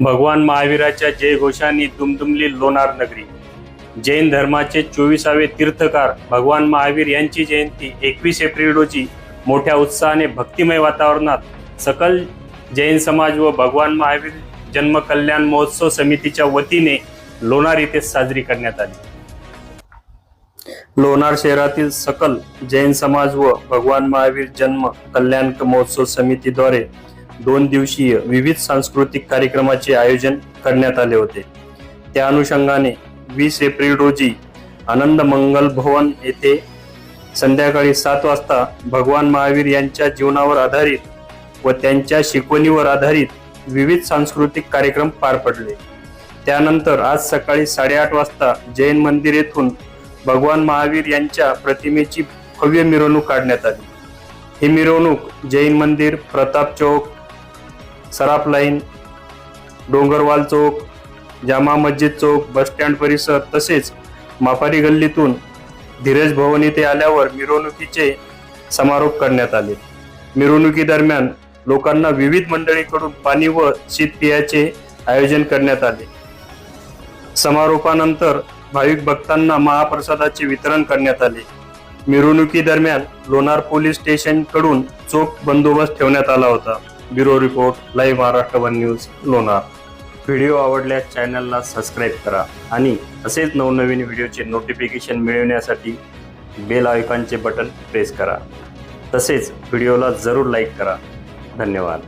भगवान महावीराच्या जयघोषांनी दुमदुमली लोणार नगरी. जैन धर्माचे चोवीसावे तीर्थकार भगवान महावीर यांची जयंती एकवीस एप्रिल रोजी मोठ्या उत्साहाने भक्तिमय वातावरणात सकल जैन समाज व भगवान महावीर जन्म कल्याण महोत्सव समितीच्या वतीने लोणार येथे साजरी करण्यात आली. लोणार शहरातील सकल जैन समाज व भगवान महावीर जन्म कल्याण महोत्सव समितीद्वारे दोन दिवसीय विविध सांस्कृतिक कार्यक्रमाचे आयोजन करण्यात आले होते. त्या अनुषंगाने वीस एप्रिल रोजी आनंद मंगल भवन येथे संध्याकाळी सात वाजता भगवान महावीर यांच्या जीवनावर आधारित व त्यांच्या शिकवणीवर आधारित विविध सांस्कृतिक कार्यक्रम पार पडले. त्यानंतर आज सकाळी साडेआठ वाजता जैन मंदिर येथून भगवान महावीर यांच्या प्रतिमेची भव्य मिरवणूक काढण्यात आली. ही मिरवणूक जैन मंदिर प्रताप चौक सराफ लाईन डोंगरवाल चौक जामा मस्जिद चौक बस स्टँड परिसर तसेच माफारी गल्लीतून धीरज भवन येथे आल्यावर मिरवणुकीचे समारोप करण्यात आले. मिरवणुकीदरम्यान लोकांना विविध मंडळीकडून पाणी व शीतपेयाचे आयोजन करण्यात आले. समारोपानंतर भाविक भक्तांना महाप्रसादाचे वितरण करण्यात आले. मिरवणुकीदरम्यान लोणार पोलीस स्टेशनकडून चोख बंदोबस्त ठेवण्यात आला होता. Bureau report live Maharashtra one news Lonar. Video आवडल्यास चॅनलला सबस्क्राईब करा आणि असेच नवनवीन व्हिडिओचे नोटिफिकेशन मिळवण्यासाठी बेल आयकॉनचे बटन प्रेस करा. तसेच व्हिडिओला जरूर लाईक करा. धन्यवाद.